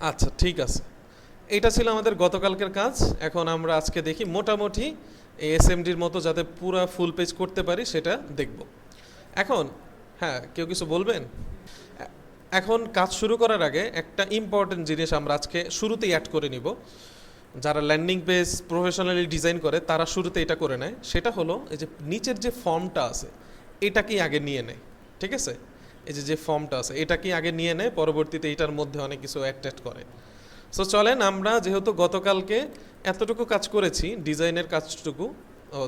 আচ্ছা ঠিক আছে। এটা ছিল আমাদের গতকালকের কাজ। এখন আমরা আজকে দেখি মোটামুটি এই এসএমডির মতো যাতে পুরা ফুল পেজ করতে পারি, সেটা দেখব। এখন হ্যাঁ কেউ কিছু বলবেন? এখন কাজ শুরু করার আগে একটা ইম্পর্টেন্ট জিনিস আমরা আজকে শুরুতেই অ্যাড করে নিব। যারা ল্যান্ডিং পেজ প্রফেশনালি ডিজাইন করে, তারা শুরুতে এটা করে নেয়। সেটা হলো, এই যে নিচের যে ফর্মটা আছে, এটাকেই আগে নিয়ে নেয়। ঠিক আছে? এই যে যে ফর্মটা আছে, এটাকেই আগে নিয়ে নেয় পরবর্তীতে এটার মধ্যে অনেক কিছু অ্যাড করে। সো চলেন আমরা যেহেতু গতকালকে এতটুকু কাজ করেছি, ডিজাইনের কাজটুকু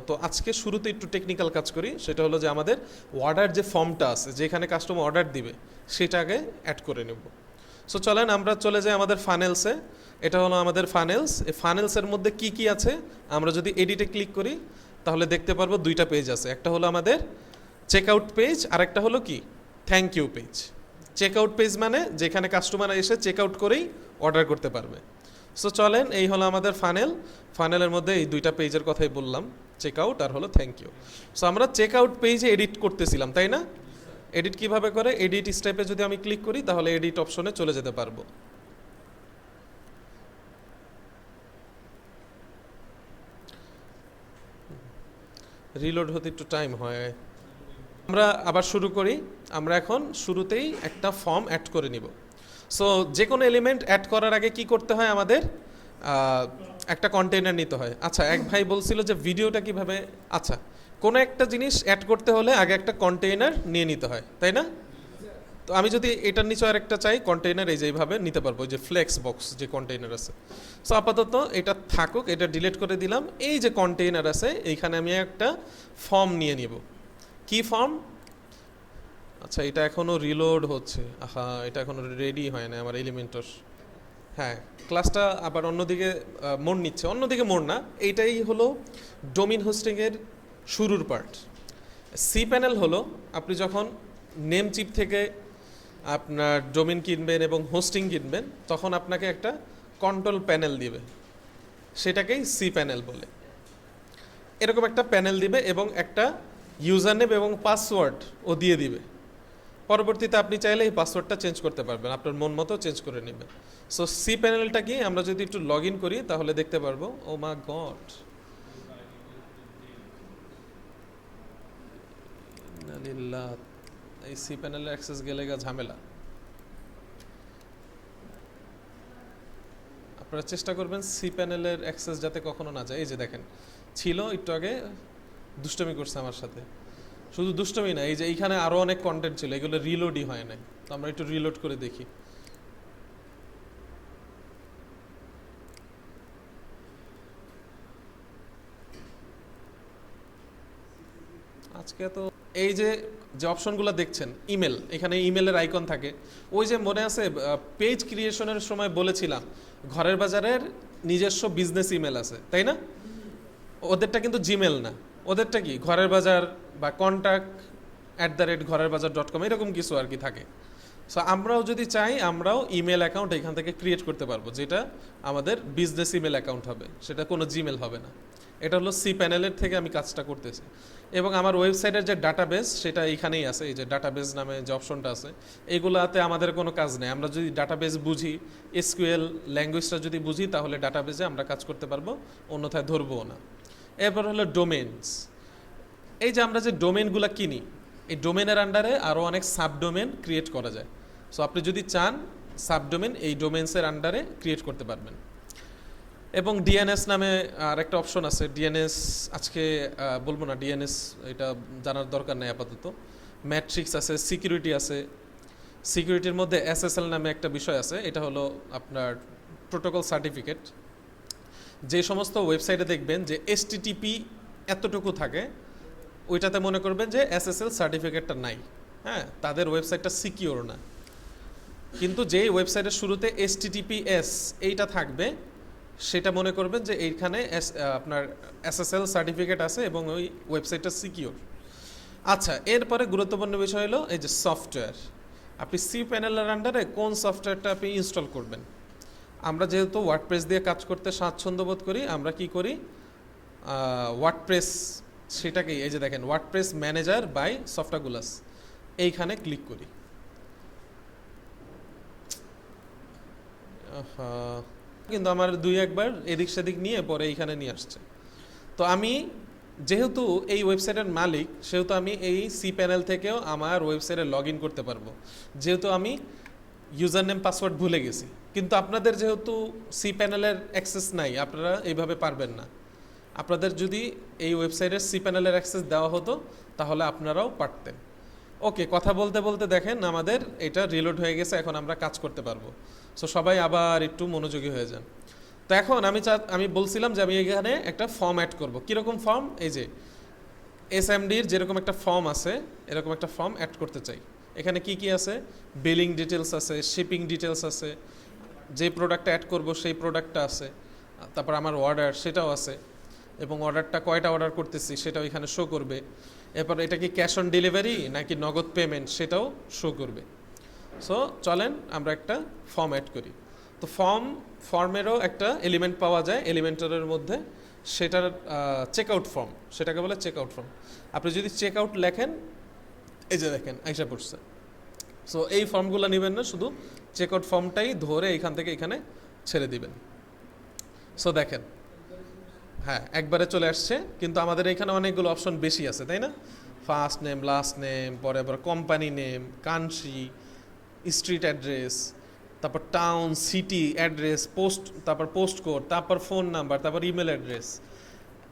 তো আজকে শুরুতে একটু টেকনিক্যাল কাজ করি, সেটা হলো যে আমাদের অর্ডার যে ফর্মটা আছে, যেখানে কাস্টমার অর্ডার দিবে, সেটাকে অ্যাড করে নেব। সো চলেন আমরা চলে যাই আমাদের ফানেলসে এটা হলো আমাদের ফানেলস এই ফানেলসের মধ্যে কি কি আছে, আমরা যদি এডিটে ক্লিক করি, তাহলে দেখতে পারব দুইটা পেজ আছে। একটা হলো আমাদের চেক আউট পেজ আর একটা হলো কি? Thank you page check out page মানে যেখানে কাস্টমার এসে চেক আউট করেই অর্ডার করতে পারবে। সো চলেন, এই হলো আমাদের ফানেল ফানেলের মধ্যে এই দুইটা পেজের কথাই বললাম। চেক আউট আর হলো থ্যাংক ইউ সো আমরা চেক আউট পেজে এডিট করতেছিলাম, তাই না? এডিট কীভাবে করে? এডিট স্টেপে যদি আমি ক্লিক করি, তাহলে এডিট অপশনে চলে যেতে পারব। রিলোড হতে একটু টাইম হয়। আমরা আবার শুরু করি। আমরা এখন শুরুতেই একটা ফর্ম অ্যাড করে নিব। সো যে কোনো এলিমেন্ট অ্যাড করার আগে কি করতে হয় আমাদের? একটা কন্টেনার নিতে হয়। আচ্ছা এক ভাই বলছিল যে ভিডিওটা কীভাবে? আচ্ছা কোনো একটা জিনিস অ্যাড করতে হলে আগে একটা কন্টেইনার নিয়ে নিতে হয়, তাই না? তো আমি যদি এটার নিচে আর একটা চাই কন্টেইনার এই যে এইভাবে নিতে পারব যে ফ্লেক্স বক্স যে কন্টেইনার আছে। সো আপাতত এটা থাকুক, এটা ডিলিট করে দিলাম। এই যে কন্টেইনার আছে, এইখানে আমি একটা ফর্ম নিয়ে নিব। কি ফর্ম আচ্ছা এটা এখনও রিলোড হচ্ছে। আহা, এটা এখনও রেডি হয় না আমার এলিমেন্টর হ্যাঁ ক্লাসটা আবার অন্যদিকে মোড় নিচ্ছে। অন্যদিকে মোড় না, এইটাই হলো ডোমিন হোস্টিংয়ের শুরুর পার্ট সি প্যানেল হলো, আপনি যখন নেম চিপ থেকে আপনার ডোমিন কিনবেন এবং হোস্টিং কিনবেন, তখন আপনাকে একটা কন্ট্রোল প্যানেল দিবে। সেটাকেই সি প্যানেল বলে। এরকম একটা প্যানেল দিবে এবং একটা ইউজার নেম এবং পাসওয়ার্ড ও দিয়ে দিবে। পরবর্তীতে আপনি চাইলে এই পাসওয়ার্ডটা চেঞ্জ করতে পারবেন, আপনার মন মতো চেঞ্জ করে নেবেন। সো সি প্যানেলটা কি আমরা যদি একটু লগ ইন করি, তাহলে দেখতে পারব ও মা গড এই সি প্যানেলের অ্যাক্সেস গেলে গা ঝামেলা। আপনারা চেষ্টা করবেন সি প্যানেলের অ্যাক্সেস যাতে কখনো না যায়। এই যে দেখেন, ছিল একটু আগে দুষ্টমি করছে আমার সাথে। শুধু দুষ্টমি না, এই যে এইখানে আরও অনেক কন্টেন্ট ছিল, এগুলো রিলোডই হয় নাই। তো আমরা একটু রিলোড করে দেখি। আজকে তো এই যে যে অপশনগুলো দেখছেন, ইমেল, এখানে ইমেলের আইকন থাকে। ওই যে মনে আছে পেজ ক্রিয়েশনের সময় বলেছিলাম, ঘরের বাজারের নিজস্ব বিজনেস ইমেল আছে, তাই না? ওদেরটা কিন্তু জিমেল না। ওদেরটা কি? ঘরের বাজার বা কন্ট্যাক্ট অ্যাট দ্য রেট ঘরের বাজার ডট কম এরকম কিছু আর কি থাকে। সো আমরাও যদি চাই, আমরাও ইমেল অ্যাকাউন্ট এখান থেকে ক্রিয়েট করতে পারব, যেটা আমাদের বিজনেস ইমেল অ্যাকাউন্ট হবে, সেটা কোনো জিমেল হবে না। এটা হলো সি প্যানেলের থেকে আমি কাজটা করতেছি। এবং আমার ওয়েবসাইটের যে ডাটাবেস সেটা এইখানেই আছে, এই যে ডাটাবেস নামে যে অপশনটা আছে এইগুলাতে আমাদের কোনো কাজ নেই। আমরা যদি ডাটাবেস বুঝি এসকিউএল ল্যাঙ্গুয়েজটা যদি বুঝি, তাহলে ডাটাবেসে আমরা কাজ করতে পারব, অন্যথায় ধরবো না। এরপর হলো ডোমেনস এই যে আমরা যে ডোমেনগুলো কিনি, এই ডোমেনের আন্ডারে আরও অনেক সাবডোমেন ক্রিয়েট করা যায়। সো আপনি যদি চান সাবডোমেন এই ডোমেন্সের আন্ডারে ক্রিয়েট করতে পারবেন। এবং ডিএনএস নামে আর একটা অপশন আছে ডিএনএস আজকে বলব না ডিএনএস এটা জানার দরকার নেই আপাতত। ম্যাট্রিক্স আছে সিকিউরিটি আছে। সিকিউরিটির মধ্যে এসএসএল নামে একটা বিষয় আছে। এটা হলো আপনার প্রোটোকল সার্টিফিকেট যে সমস্ত ওয়েবসাইটে দেখবেন যে এসটিটিপি এতটুকু থাকে, ওইটাতে মনে করবেন যে এসএসএল সার্টিফিকেটটা নাই। হ্যাঁ তাদের ওয়েবসাইটটা সিকিওর না। কিন্তু যেই ওয়েবসাইটের শুরুতে এসটিটিপিএস এইটা থাকবে, সেটা মনে করবেন যে এইখানে এস- আপনার এসএসএল সার্টিফিকেট আছে এবং ওই ওয়েবসাইটটা সিকিওর আচ্ছা এরপরে গুরুত্বপূর্ণ বিষয় হলো এই যে সফটওয়্যার। আপনি সি প্যানেলের আন্ডারে কোন সফটওয়্যারটা আপনি ইনস্টল করবেন? আমরা যেহেতু ওয়ার্ডপ্রেস দিয়ে কাজ করতে স্বাচ্ছন্দ্য বোধ করি, আমরা কি করি? ওয়ার্ডপ্রেস সেটাকেই, এই যে দেখেন ওয়ার্ডপ্রেস ম্যানেজার বাই সফটাগুলাস এইখানে ক্লিক করি। কিন্তু আমার দুই একবার এদিক সেদিক নিয়ে পরে এইখানে নিয়ে আসছে। তো আমি যেহেতু এই ওয়েবসাইটের মালিক, সেহেতু আমি এই সি প্যানেল থেকেও আমার ওয়েবসাইটে লগ করতে পারব। যেহেতু আমি ইউজার নেম পাসওয়ার্ড ভুলে গেছি। কিন্তু আপনাদের যেহেতু সি প্যানেলের অ্যাক্সেস নাই, আপনারা এইভাবে পারবেন না। আপনাদের যদি এই ওয়েবসাইটের সি প্যানেলের অ্যাক্সেস দেওয়া হতো, তাহলে আপনারাও পারতেন। ওকে, কথা বলতে বলতে দেখেন, আমাদের এটা রিলোড হয়ে গেছে, এখন আমরা কাজ করতে পারব। সো সবাই আবার একটু মনোযোগী হয়ে যান। তো এখন আমি চা আমি বলছিলাম যে আমি এখানে একটা ফর্ম অ্যাড করব। কীরকম ফর্ম? এই যে, এস এমডির যেরকম একটা ফর্ম আছে, এরকম একটা ফর্ম অ্যাড করতে চাই। এখানে কি কি আছে? বিলিং ডিটেলস আছে শিপিং ডিটেলস আছে, যে প্রোডাক্টটা অ্যাড করব সেই প্রোডাক্টটা আছে, তারপর আমার অর্ডার সেটাও আছে, এবং অর্ডারটা কয়টা অর্ডার করতেছি সেটাও এখানে শো করবে, এরপর এটা কি ক্যাশ অন ডেলিভারি নাকি নগদ পেমেন্ট সেটাও শো করবে সো চলেন আমরা একটা ফর্ম অ্যাড করি, তো ফর্ম ফর্মেরও একটা এলিমেন্ট পাওয়া যায় এলিমেন্টারের মধ্যে, সেটার চেক আউট ফর্ম সেটাকে বলে চেক আউট ফর্ম আপনি যদি চেক আউট লেখেন, এই যে দেখেন, আইসা পড়ছে সো এই ফর্মগুলো নেবেন না, শুধু চেক আউট ফর্মটাই ধরে এখান থেকে এখানে ছেড়ে দিবেন। সো দেখেন। হ্যাঁ একবারে চলে আসছে, কিন্তু আমাদের এখানে অনেকগুলো অপশন বেশি আছে, তাই না? ফার্স্ট নেম লাস্ট নেম পরে আবার company name country street address তারপর টাউন সিটি অ্যাড্রেস পোস্ট তারপর পোস্ট কোড তারপর ফোন নাম্বার তারপর ইমেল অ্যাড্রেস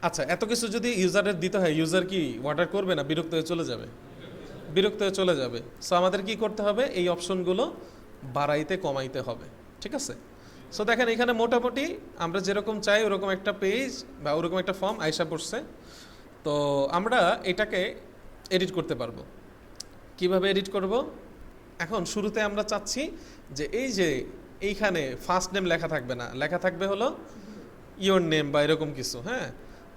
আচ্ছা এত কিছু যদি ইউজারের দিতে হয় ইউজার কি অর্ডার করবে না? বিরক্ত হয়ে চলে যাবে। বিরক্ত হয়ে চলে যাবে। সো আমাদের কি করতে হবে? এই অপশনগুলো বাড়াইতে, কমাইতে হবে। ঠিক আছে? সো দেখেন, এখানে মোটামুটি আমরা যেরকম চাই, ওরকম একটা পেজ বা ওরকম একটা ফর্ম আইসা পড়ছে। তো আমরা এটাকে এডিট করতে পারব। কীভাবে এডিট করব? এখন শুরুতে আমরা চাচ্ছি যে এই যে এইখানে ফার্স্ট নেম লেখা থাকবে না। লেখা থাকবে হলো ইয়োর নেম বা এরকম কিছু হ্যাঁ?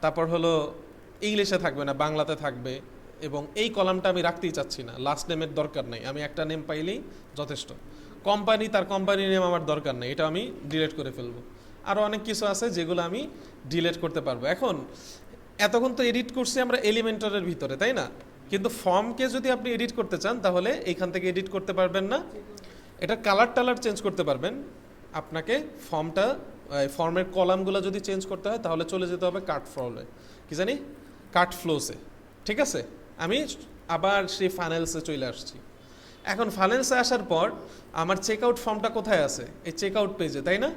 তারপর হলো ইংলিশে থাকবে না, বাংলাতে থাকবে। এবং এই কলামটা আমি রাখতেই চাচ্ছি না। লাস্ট নেমের দরকার নেই। আমি একটা নেম পাইলেই যথেষ্ট। কোম্পানি তার কোম্পানি নেম আমার দরকার নেই। এটা আমি ডিলেট করে ফেলব। আরও অনেক কিছু আছে যেগুলো আমি ডিলেট করতে পারব। এখন, এতক্ষণ তো এডিট করছি আমরা এলিমেন্টারের ভিতরে, তাই না? কিন্তু ফর্মকে যদি আপনি এডিট করতে চান, তাহলে এইখান থেকে এডিট করতে পারবেন না। এটা কালার টালার চেঞ্জ করতে পারবেন। আপনাকে ফর্মটা ফর্মের কলামগুলো যদি চেঞ্জ করতে হয়, তাহলে চলে যেতে হবে কাট ফ্লোলে কি জানি? কাট ফ্লোসে ঠিক আছে? আমি আবার সেই ফাইনালসে চলে আসছি। এখন ফাইনালসে আসার পর আমার চেক আউট ফর্মটা কোথায় আছে? এই চেক আউট পেজে তাই না?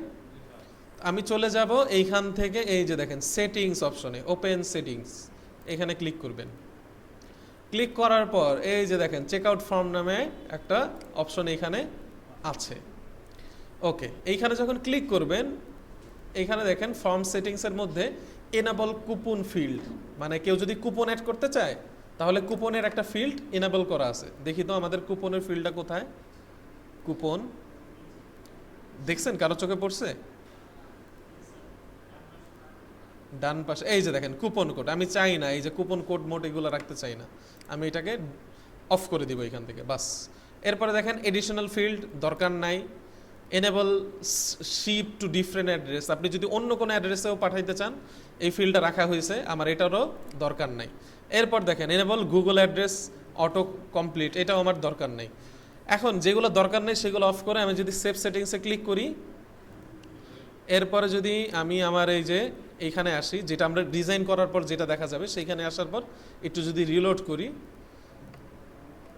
আমি চলে যাব এইখান থেকে, এই যে দেখেন সেটিংস অপশনে ওপেন সেটিংস এখানে ক্লিক করবেন। ক্লিক করার পর এই যে দেখেন চেক আউট ফর্ম নামে একটা অপশন এখানে আছে। ওকে এইখানে যখন ক্লিক করবেন এইখানে দেখেন ফর্ম সেটিংসের মধ্যে এনাবল কুপন ফিল্ড মানে কেউ যদি কুপন অ্যাড করতে চায় তাহলে কুপনের একটা ফিল্ড এনাবল করা আছে। দেখি তো আমাদের কুপনের ফিল্ডটা কোথায়? কুপন। দেখছেন কারও চোখে পড়ছে? ডান পাশে, এই যে দেখেন, কুপন কোড। আমি চাই না এই যে কুপন কোড মোড এগুলো রাখতে চাই না। আমি এটাকে অফ করে দিব এখান থেকে, বাস। এরপরে দেখেন এডিশনাল ফিল্ড দরকার নাই। Enable ship to different address আপনি যদি অন্য কোনো অ্যাড্রেসেও পাঠাইতে চান, এই ফিল্ডটা রাখা হয়েছে, আমার এটারও দরকার নাই। এরপর দেখেন enable Google address auto complete এটাও আমার দরকার নেই। এখন যেগুলো দরকার নেই সেগুলো অফ করে আমি যদি সেফ সেটিংসে ক্লিক করি, এরপরে যদি আমি আমার এই যে এইখানে আসি, যেটা আমরা ডিজাইন করার পর যেটা দেখা যাবে সেইখানে আসার পর একটু যদি রিলোড করি,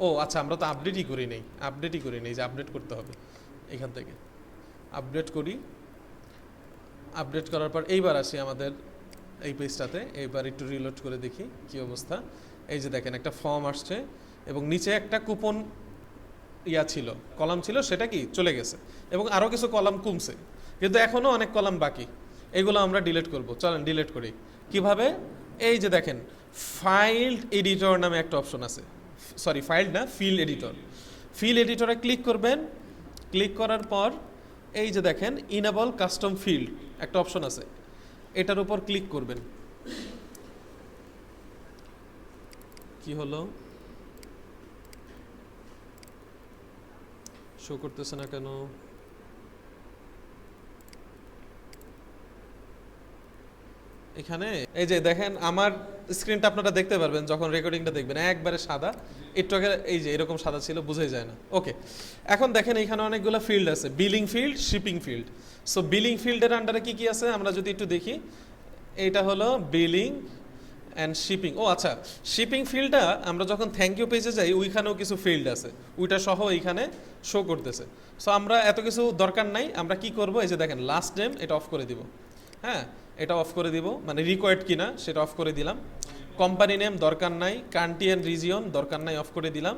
ও আচ্ছা আমরা তো আপডেটই করি নেই আপডেটই করি নেই যে আপডেট করতে হবে এখান থেকে। আপডেট করি আপডেট করার পর এইবার আসি আমাদের এই পেজটাতে এইবার একটু রিলোড করে দেখি কি অবস্থা। এই যে দেখেন, একটা ফর্ম আসছে এবং নিচে একটা কুপন ইয়া ছিল, কলাম ছিল, সেটা কি? চলে গেছে এবং আরও কিছু কলাম কমছে। কিন্তু এখনও অনেক কলাম বাকি। এগুলো আমরা ডিলিট করব। চলেন ডিলিট করি। কীভাবে? এই যে দেখেন ফাইল্ড এডিটর নামে একটা অপশন আছে। সরি ফাইল্ড না ফিল এডিটর ফিল এডিটরে ক্লিক করবেন। ক্লিক করার পর, এই যে দেখেন ইনেবল কাস্টম ফিল্ড একটা অপশন আছে। এটার উপর ক্লিক করবেন। কি হলো? শো করতেছে না কেন? এখানে, এই যে দেখেন, আমার স্ক্রিনটা আপনারা দেখতে পারবেন যখন রেকর্ডিংটা দেখবেন, একবারে সাদা। একটু আগে এই যে এরকম সাদা ছিল, বুঝাই যায় না। ওকে এখন দেখেন, এখানে অনেকগুলো ফিল্ড আছে। Billing field shipping field so billing ফিল্ডের আন্ডারে কি কি আছে? আমরা যদি একটু দেখি, এইটা হলো বিলিং অ্যান্ড শিপিং ও আচ্ছা। শিপিং ফিল্ডটা আমরা যখন থ্যাংক ইউ পেজে যাই, ওইখানেও কিছু ফিল্ড আছে। ওইটা সহ এইখানে শো করতেছে। সো আমরা এত কিছু দরকার নাই। আমরা কি করব? এই যে দেখেন লাস্ট নেম এটা অফ করে দিব। হ্যাঁ? এটা অফ করে দিব। মানে রিকোয়ার্ড কিনা, সেটা অফ করে দিলাম। কোম্পানি নেম দরকার নাই কান্ট্রি অ্যান্ড রিজিয়ন দরকার নাই অফ করে দিলাম।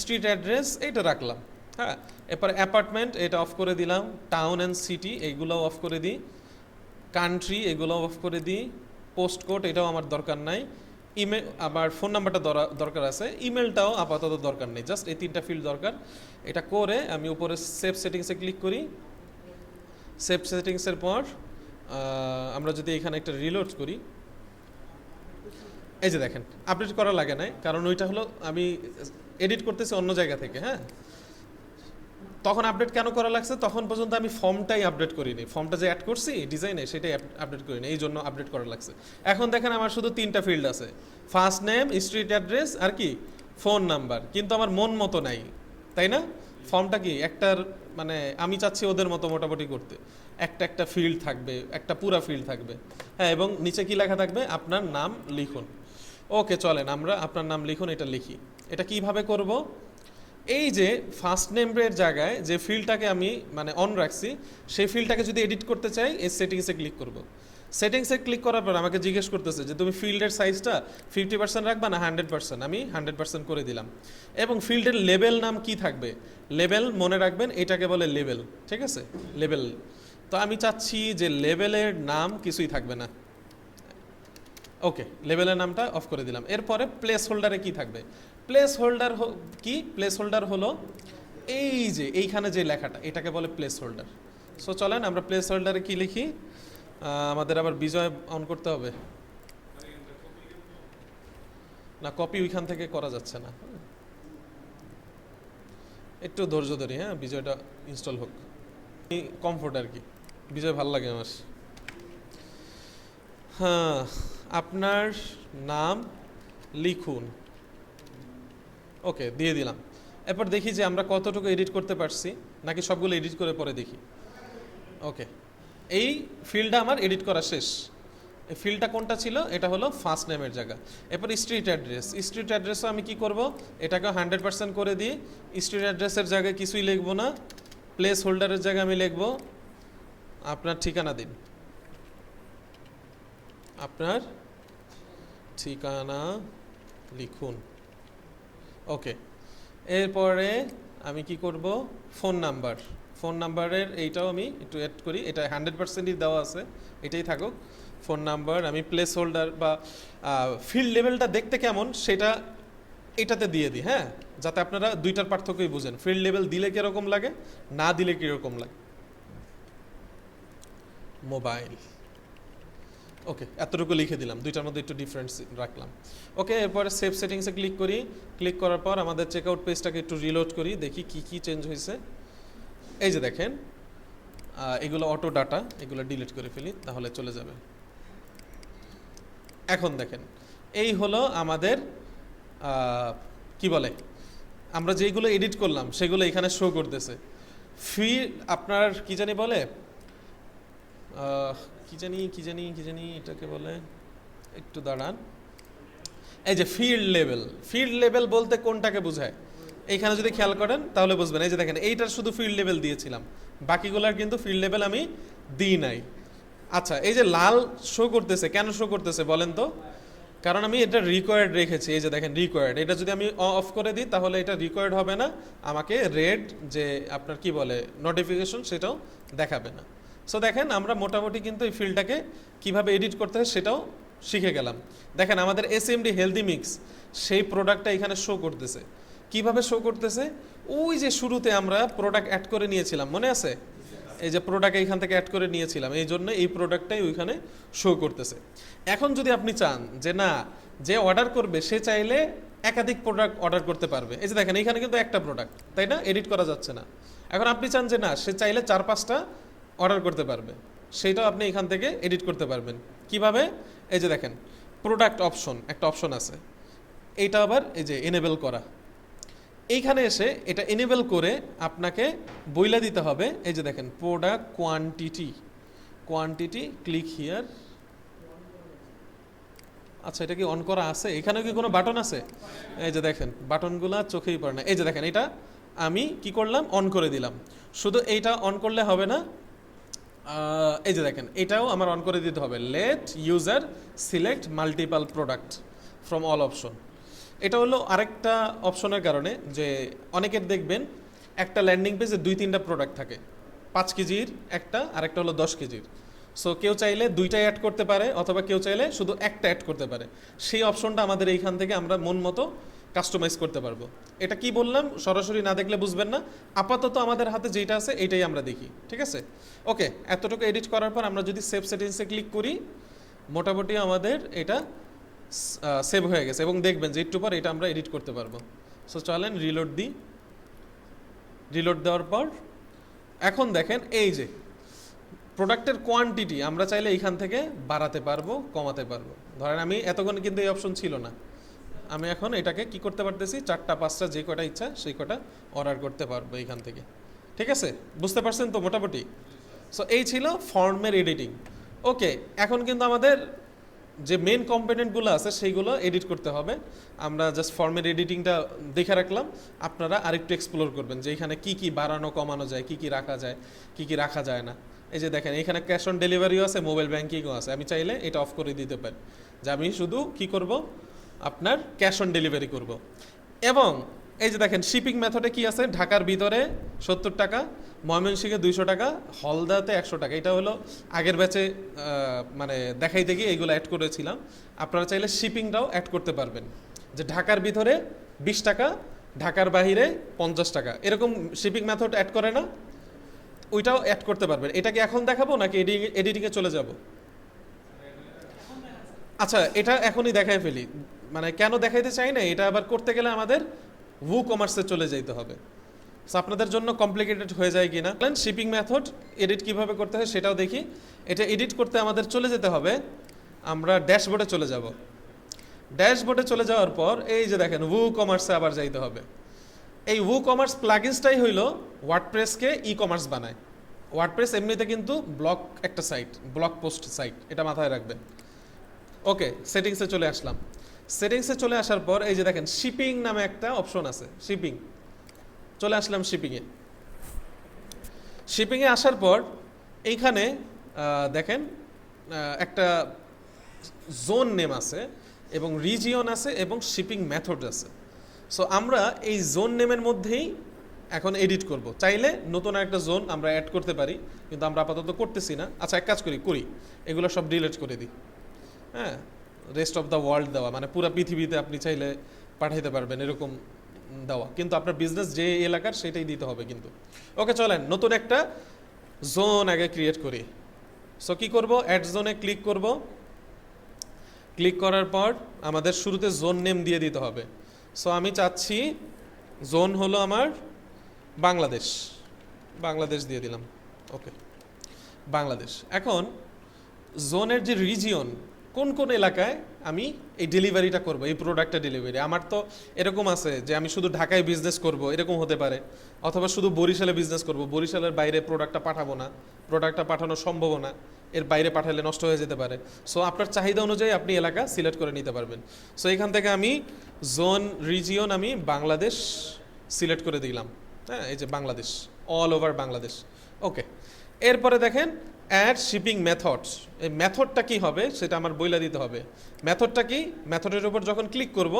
স্ট্রিট অ্যাড্রেস এইটা রাখলাম হ্যাঁ? এরপর অ্যাপার্টমেন্ট এটা অফ করে দিলাম। টাউন অ্যান্ড সিটি এইগুলোও অফ করে দিই। কান্ট্রি এগুলো অফ করে দিই। পোস্ট কোড এটাও আমার দরকার নাই। ইমেল আবার ফোন নাম্বারটা দরকার আছে। ইমেলটাও আপাতত দরকার নেই। জাস্ট এই তিনটা ফিল্ড দরকার। এটা করে আমি উপরে সেভ সেটিংসে ক্লিক করি। সেভ সেটিংসের পর আমরা যদি এখানে একটা রিলোড করি, এই যে দেখেন আপডেট করা লাগে নাই, কারণ ওইটা হলো আমি এডিট করতেছি অন্য জায়গা থেকে হ্যাঁ? তখন আপডেট কেন করা লাগছে? তখন পর্যন্ত আমি ফর্মটাই আপডেট করিনি। ফর্মটা যে অ্যাড করছি ডিজাইনে সেটাই আপডেট করিনি, এই জন্য আপডেট করা লাগছে। এখন দেখেন আমার শুধু তিনটা ফিল্ড আছে ফার্স্ট নেম স্ট্রিট অ্যাড্রেস আর কি ফোন নাম্বার কিন্তু আমার মন মতো নাই, তাই না? ফর্মটা কি, একটার মানে আমি চাচ্ছি ওদের মতো মোটামুটি করতে। একটা একটা ফিল্ড থাকবে, একটা পুরা ফিল্ড থাকবে। হ্যাঁ এবং নিচে কি লেখা থাকবে? আপনার নাম লিখুন। ওকে, চলেন আমরা আপনার নাম লিখুন, এটা লিখি। এটা কীভাবে করব? এই যে ফার্স্ট নেমের জায়গায় যে ফিল্ডটাকে আমি মানে অন রাখছি, সেই ফিল্ডটাকে যদি এডিট করতে চাই, এই সেটিংসে ক্লিক করব। সেটিংসে ক্লিক করার পর আমাকে জিজ্ঞেস করতেছে যে, তুমি ফিল্ডের সাইজটা ফিফটি পার্সেন্ট রাখবা না হান্ড্রেড পার্সেন্ট আমি হান্ড্রেড পার্সেন্ট করে দিলাম। এবং ফিল্ডের লেভেল নাম কি থাকবে? লেভেল মনে রাখবেন, এটাকে বলে লেভেল ঠিক আছে? লেভেল তো আমি চাচ্ছি যে লেভেলের নাম কিছুই থাকবে না। ওকে লেভেলের নামটা অফ করে দিলাম। এরপরে প্লেস হোল্ডারে কি থাকবে? প্লেস হোল্ডার কি? প্লেস হোল্ডার হলো এই যে, এইখানে যে লেখাটা, এটাকে বলে প্লেস হোল্ডার সো চলেন, আমরা প্লেস হোল্ডারে কি লিখি? আমাদের আবার বিজয় অন করতে হবে। না কপি ওইখান থেকে করা যাচ্ছে না। একটু ধৈর্য ধরি হ্যাঁ বিজয়টা ইনস্টল হোক। কমফোর্ট আর কি। বিজয় ভালো লাগে আমার। হ্যাঁ আপনার নাম লিখুন। ওকে, দিয়ে দিলাম। এরপর দেখি যে আমরা কতটুকু এডিট করতে পারছি, নাকি সবগুলো এডিট করে পরে দেখি। ওকে। এই ফিল্ডটা আমার এডিট করা শেষ। এই ফিল্ডটা কোনটা ছিল? এটা হলো ফার্স্ট নেমের জায়গা। এরপর স্ট্রিট অ্যাড্রেস স্ট্রিট অ্যাড্রেসও আমি কি করব? এটাকে হান্ড্রেড পার্সেন্ট করে দিই। স্ট্রিট অ্যাড্রেসের জায়গায় কিছুই লিখব না। প্লেস হোল্ডারের জায়গায় আমি লিখব। আপনার ঠিকানা দিন। আপনার ঠিকানা লিখুন। ওকে এরপরে আমি কি করব? ফোন নাম্বার ফোন নাম্বারের এইটাও আমি একটু অ্যাড করি। এটা হান্ড্রেড পার্সেন্টই দেওয়া আছে। এটাই থাকুক। ফোন নাম্বার, আমি প্লেস হোল্ডার বা ফিল্ড লেভেলটা দেখতে কেমন সেটা এটাতে দিয়ে দিই হ্যাঁ? যাতে আপনারা দুইটার পার্থক্যই বুঝেন। ফিল্ড লেভেল দিলে কীরকম লাগে, না দিলে কীরকম লাগে। মোবাইল। ওকে, এতটুকু লিখে দিলাম। দুইটার মধ্যে একটু ডিফারেন্স রাখলাম। ওকে, এরপরে সেভ সেটিংসে ক্লিক করি। ক্লিক করার পর আমাদের চেক আউট পেজটাকে একটু রিলোড করি। দেখি কি কি চেঞ্জ হয়েছে। এই যে দেখেন এগুলো অটো ডাটা এগুলো ডিলিট করে ফেলি, তাহলে চলে যাবে। এখন দেখেন, এই হলো আমাদের কি বলে, আমরা যেগুলো এডিট করলাম, সেগুলো এখানে শো করতেছে। ফি আপনার কি জানি বলে কি জানি কি জানি কি জানি এটাকে বলে, একটু দাঁড়ান। এই যে ফিল্ড লেভেল ফিল্ড লেভেল বলতে কোনটাকে বোঝায়? এইখানে যদি খেয়াল করেন, তাহলে বুঝবেন। এই যে দেখেন, এইটার শুধু ফিল্ড লেভেল দিয়েছিলাম। বাকিগুলার কিন্তু ফিল্ড লেভেল আমি দিই নাই। আচ্ছা এই যে লাল শো করতেছে, কেন শো করতেছে বলেন তো? কারণ আমি এটা রিকোয়ার্ড রেখেছি। এই যে দেখেন রিকোয়ার্ড এটা যদি আমি অফ করে দিই, তাহলে এটা রিকোয়ার্ড হবে না। আমাকে রেড যে আপনার কি বলে নোটিফিকেশন সেটাও দেখাবে না। সো দেখেন, আমরা মোটামুটি কিন্তু এই ফিল্ডটাকে কীভাবে এডিট করতে হয়, সেটাও শিখে গেলাম। দেখেন, আমাদের এস এমডি হেলদি মিক্স সেই প্রোডাক্টটা এখানে শো করতেছে। কীভাবে শো করতেছে? ওই যে শুরুতে আমরা প্রোডাক্ট অ্যাড করে নিয়েছিলাম, মনে আছে? এই যে প্রোডাক্ট এইখান থেকে অ্যাড করে নিয়েছিলাম, এই জন্য এই প্রোডাক্টটাই ওইখানে শো করতেছে। এখন যদি আপনি চান যে না, যে অর্ডার করবে, সে চাইলে একাধিক প্রোডাক্ট অর্ডার করতে পারবে। এই যে দেখেন, এইখানে কিন্তু একটা প্রোডাক্ট তাই না? এডিট করা যাচ্ছে না। এখন আপনি চান যে না, সে চাইলে চার পাঁচটা অর্ডার করতে পারবে। সেটাও আপনি এখান থেকে এডিট করতে পারবেন। কীভাবে? এই যে দেখেন প্রোডাক্ট অপশন একটা অপশন আছে। এইটা আবার এই যে এনেবেল করা। এইখানে এসে এটা এনেবেল করে আপনাকে বইলা দিতে হবে। এই যে দেখেন product quantity quantity click here আচ্ছা এটা কি অন করা আছে? এখানে কি কোনো বাটন আছে? এই যে দেখেন বাটনগুলো চোখেই পড়ে না। এই যে দেখেন, এটা আমি কি করলাম? অন করে দিলাম। শুধু এইটা অন করলে হবে না এই যে দেখেন, এটাও আমার অন করে দিতে হবে। Let user select multiple product from all option এটা হলো আরেকটা অপশনের কারণে যে অনেকের দেখবেন একটা ল্যান্ডিং পেজে দুই, তিনটা প্রোডাক্ট থাকে। পাঁচ কেজির একটা, আরেকটা হলো দশ কেজির। সো কেউ চাইলে দুইটাই অ্যাড করতে পারে অথবা কেউ চাইলে শুধু একটা অ্যাড করতে পারে। সেই অপশনটা আমাদের এইখান থেকে আমরা মন মতো কাস্টমাইজ করতে পারব। এটা কি বললাম? সরাসরি না দেখলে বুঝবেন না। আপাতত আমাদের হাতে যেটা আছে, এইটাই আমরা দেখি। ঠিক আছে? ওকে এতটুকু এডিট করার পর আমরা যদি সেভ সেটিংসে ক্লিক করি, মোটামুটি আমাদের এটা সেভ হয়ে গেছে এবং দেখবেন যে একটু পর এটা আমরা এডিট করতে পারব। সো চলেন রিলোড দিই। রিলোড দেওয়ার পর, এখন দেখেন এই যে প্রোডাক্টের কোয়ান্টিটি আমরা চাইলে এইখান থেকে বাড়াতে পারব, কমাতে পারব। ধরেন আমি এতক্ষণ কিন্তু এই অপশন ছিল না। আমি এখন এটাকে কি করতে পারতেছি? চারটা, পাঁচটা, যে কটা ইচ্ছা সেই কটা অর্ডার করতে পারব এইখান থেকে। ঠিক আছে? বুঝতে পারছেন তো মোটামুটি? সো এই ছিল ফর্মের এডিটিং ওকে এখন কিন্তু আমাদের যে মেন কম্পোনেন্টগুলো আছে, সেইগুলো এডিট করতে হবে। আমরা জাস্ট ফর্মের এডিটিংটা দেখে রাখলাম। আপনারা আরেকটু এক্সপ্লোর করবেন যে এখানে কি কি বাড়ানো, কমানো যায়, কি কি রাখা যায়, কি কি রাখা যায় না। এই যে দেখেন, এখানে ক্যাশ অন ডেলিভারিও আছে মোবাইল ব্যাঙ্কিংও আছে। আমি চাইলে এটা অফ করে দিতে পারি। যে আমি শুধু কি করব? আপনার ক্যাশ অন ডেলিভারি করব। এবং এই যে দেখেন শিপিং মেথডে কি আছে? ঢাকার ভিতরে সত্তর টাকা, ময়মনসিংহে দুইশো টাকা, হলদাতে একশো টাকা। এটা হলো আগের ব্যাচে মানে দেখাইতে গিয়ে এইগুলো অ্যাড করেছিলাম। আপনারা চাইলে শিপিংটাও অ্যাড করতে পারবেন। যে ঢাকার ভিতরে বিশ টাকা, ঢাকার বাইরে পঞ্চাশ টাকা। এরকম শিপিং মেথড অ্যাড করে না, ওইটাও অ্যাড করতে পারবেন। এটা কি এখন দেখাবো নাকি এডিটিং এডিটিংয়ে চলে যাব? আচ্ছা এটা এখনই দেখাই ফেলি। মানে কেন দেখাইতে চাই না এটা আবার করতে গেলে আমাদের ভু কমার্সে চলে যাইতে হবে। So, আপনাদের জন্য কমপ্লিকেটেড হয়ে যায় কিনা? শিপিং মেথড এডিট কীভাবে করতে হয় সেটাও দেখি। এটা এডিট করতে আমাদের চলে যেতে হবে। আমরা ড্যাশবোর্ডে চলে যাব। ড্যাশবোর্ডে চলে যাওয়ার পর এই যে দেখেন ভু কমার্সে আবার যাইতে হবে। এই ভু কমার্স প্লাগিনসটাই হইল ওয়ার্ডপ্রেসকে ই কমার্স বানায়। ওয়ার্ডপ্রেস এমনিতে কিন্তু ব্লক একটা সাইট ব্লক পোস্ট সাইট এটা মাথায় রাখবেন। ওকে সেটিংসে চলে আসলাম। সেটিংসে চলে আসার পর, এই যে দেখেন শিপিং নামে একটা অপশন আছে শিপিং চলে আসলাম শিপিংয়ে শিপিংয়ে আসার পর, এইখানে দেখেন একটা জোন নেম আছে এবং রিজিয়ন আছে এবং শিপিং মেথড আছে। সো আমরা এই জোন নেমের মধ্যেই এখন এডিট করব। চাইলে নতুন একটা জোন আমরা অ্যাড করতে পারি, কিন্তু আমরা আপাতত করতেছি না। আচ্ছা এক কাজ করি করি। এগুলো সব ডিলেট করে দিই। হ্যাঁ? রেস্ট অফ দ্য ওয়ার্ল্ড দেওয়া। মানে পুরো পৃথিবীতে আপনি চাইলে পাঠাইতে পারবেন এরকম দেওয়া। কিন্তু আপনার বিজনেস যে এলাকার সেটাই দিতে হবে কিন্তু। ওকে চলেন, নতুন একটা জোন আগে ক্রিয়েট করি। সো কি করব? অ্যাড জোনে ক্লিক করব। ক্লিক করার পর আমাদের শুরুতে জোন নেম দিয়ে দিতে হবে। সো আমি চাচ্ছি জোন হলো আমার বাংলাদেশ। বাংলাদেশ দিয়ে দিলাম। ওকে বাংলাদেশ। এখন জোনের যে রিজিয়ন কোন কোন এলাকায় আমি এই ডেলিভারিটা করব, এই প্রোডাক্টটা ডেলিভারি আমার তো এরকম আছে যে আমি শুধু ঢাকায় বিজনেস করব, এরকম হতে পারে। অথবা শুধু বরিশালে বিজনেস করব, বরিশালের বাইরে প্রোডাক্টটা পাঠাবো না। প্রোডাক্টটা পাঠানো সম্ভব না, এর বাইরে পাঠালে নষ্ট হয়ে যেতে পারে। সো আপনার চাহিদা অনুযায়ী আপনি এলাকা সিলেক্ট করে নিতে পারবেন। সো এখান থেকে আমি জোন রিজিয়ন আমি বাংলাদেশ সিলেক্ট করে দিলাম। হ্যাঁ এই যে Bangladesh all over Bangladesh. Okay এরপরে দেখেন অ্যাড শিপিং মেথডস এই মেথডটা কি হবে সেটা আমার বইলা দিতে হবে। মেথডটা কি? মেথডের উপর যখন ক্লিক করব,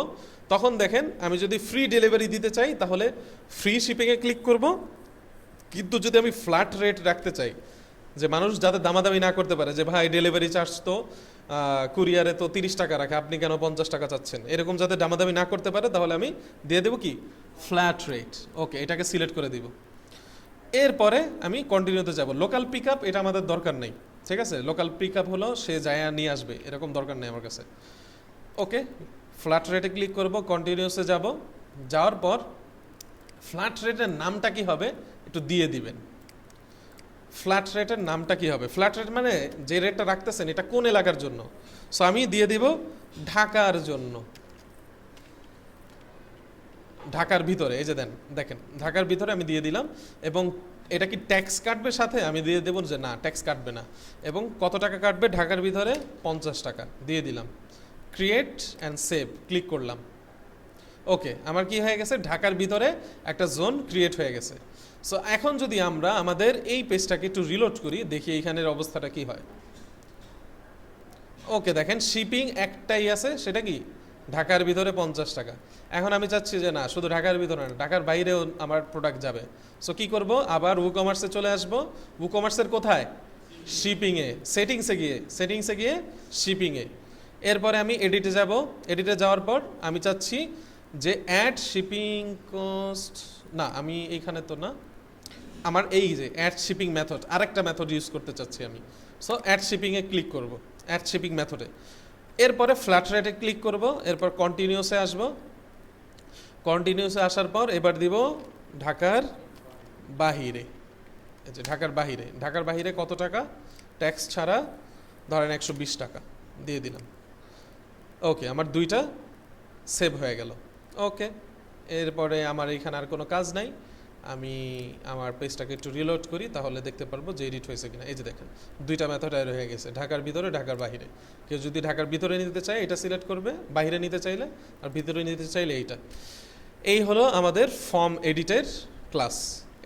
তখন দেখেন আমি যদি ফ্রি ডেলিভারি দিতে চাই, তাহলে ফ্রি শিপিংয়ে ক্লিক করব। কিন্তু যদি আমি ফ্ল্যাট রেট রাখতে চাই, যে মানুষ যাতে দামাদামি না করতে পারে, যে ভাই ডেলিভারি চার্জ তো কুরিয়ারে তো তিরিশ টাকা রাখে, আপনি কেন পঞ্চাশ টাকা চাচ্ছেন? এরকম যাতে দামাদামি না করতে পারে, তাহলে আমি দিয়ে দেবো কি? ফ্ল্যাট রেট ওকে এটাকে সিলেক্ট করে দিব। এরপরে আমি কন্টিনিউতে যাব। লোকাল পিক আপ এটা আমাদের দরকার নেই। ঠিক আছে? লোকাল পিক আপ হলো সে যায় নিয়ে আসবে। এরকম দরকার নেই আমার কাছে। ওকে ফ্ল্যাট রেটে ক্লিক করব কন্টিনিউসে যাব। যাওয়ার পর ফ্ল্যাট রেটের নামটা কি হবে একটু দিয়ে দিবেন। ফ্ল্যাট রেটের নামটা কি হবে? ফ্ল্যাট রেট মানে যে রেটটা রাখতেছেন, এটা কোন এলাকার জন্য? সো আমি দিয়ে দিব ঢাকার জন্য। ঢাকার ভিতরে, এই যে দেন, দেখেন, ঢাকার ভিতরে আমি দিয়ে দিলাম এবং এটা কি ট্যাক্স কাটবে সাথে? আমি দিয়ে দেবো যে না ট্যাক্স কাটবে না। এবং কত টাকা কাটবে? ঢাকার ভিতরে পঞ্চাশ টাকা দিয়ে দিলাম। ক্রিয়েট অ্যান্ড সেভ ক্লিক করলাম। ওকে, আমার কি হয়ে গেছে? ঢাকার ভিতরে একটা জোন ক্রিয়েট হয়ে গেছে। সো এখন যদি আমরা আমাদের এই পেজটাকে একটু রিলোড করি, দেখি এইখানের অবস্থাটা কি হয়। ওকে, দেখেন শিপিং একটাই আছে, সেটা কি? ঢাকার ভিতরে পঞ্চাশ টাকা। এখন আমি চাচ্ছি যে না, শুধু ঢাকার ভিতরে না, ঢাকার বাইরেও আমার প্রোডাক্ট যাবে। সো কি করব? আবার উ কমার্সে চলে আসব। উ কমার্সের কোথায়? শিপিংয়ে সেটিংসে গিয়ে সেটিংসে গিয়ে শিপিংয়ে এরপরে আমি এডিটে যাব। এডিটে যাওয়ার পর আমি চাচ্ছি যে অ্যাড শিপিং কস্ট না, আমি এইখানে তো না। আমার এই যে অ্যাড শিপিং মেথড আরেকটা মেথড ইউজ করতে চাচ্ছি আমি। সো অ্যাড শিপিংয়ে ক্লিক করব। অ্যাড শিপিং মেথডে এরপরে ফ্ল্যাট রেটে ক্লিক করব, এরপর কন্টিনিউসে আসব। কন্টিনিউসে আসার পর এবার দিব ঢাকার বাহিরে। যে ঢাকার বাহিরে। ঢাকার বাহিরে কত টাকা? ট্যাক্স ছাড়া ধরেন একশো বিশ টাকা দিয়ে দিলাম। ওকে আমার দুইটা সেভ হয়ে গেল। ওকে এরপরে আমার এখানে আর কোনো কাজ নাই। আমি আমার পেজটাকে একটু রিলোড করি, তাহলে দেখতে পারব যে এডিট হয়েছে কিনা। এই যে দেখেন, দুইটা মেথড অ্যাড হয়ে গেছে, ঢাকার ভিতরে, ঢাকার বাহিরে। কেউ যদি ঢাকার ভিতরে নিতে চায়, এটা সিলেক্ট করবে, বাহিরে নিতে চাইলে, আর ভিতরে নিতে চাইলে এইটা। এই হলো আমাদের ফর্ম এডিটের ক্লাস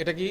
এটা কি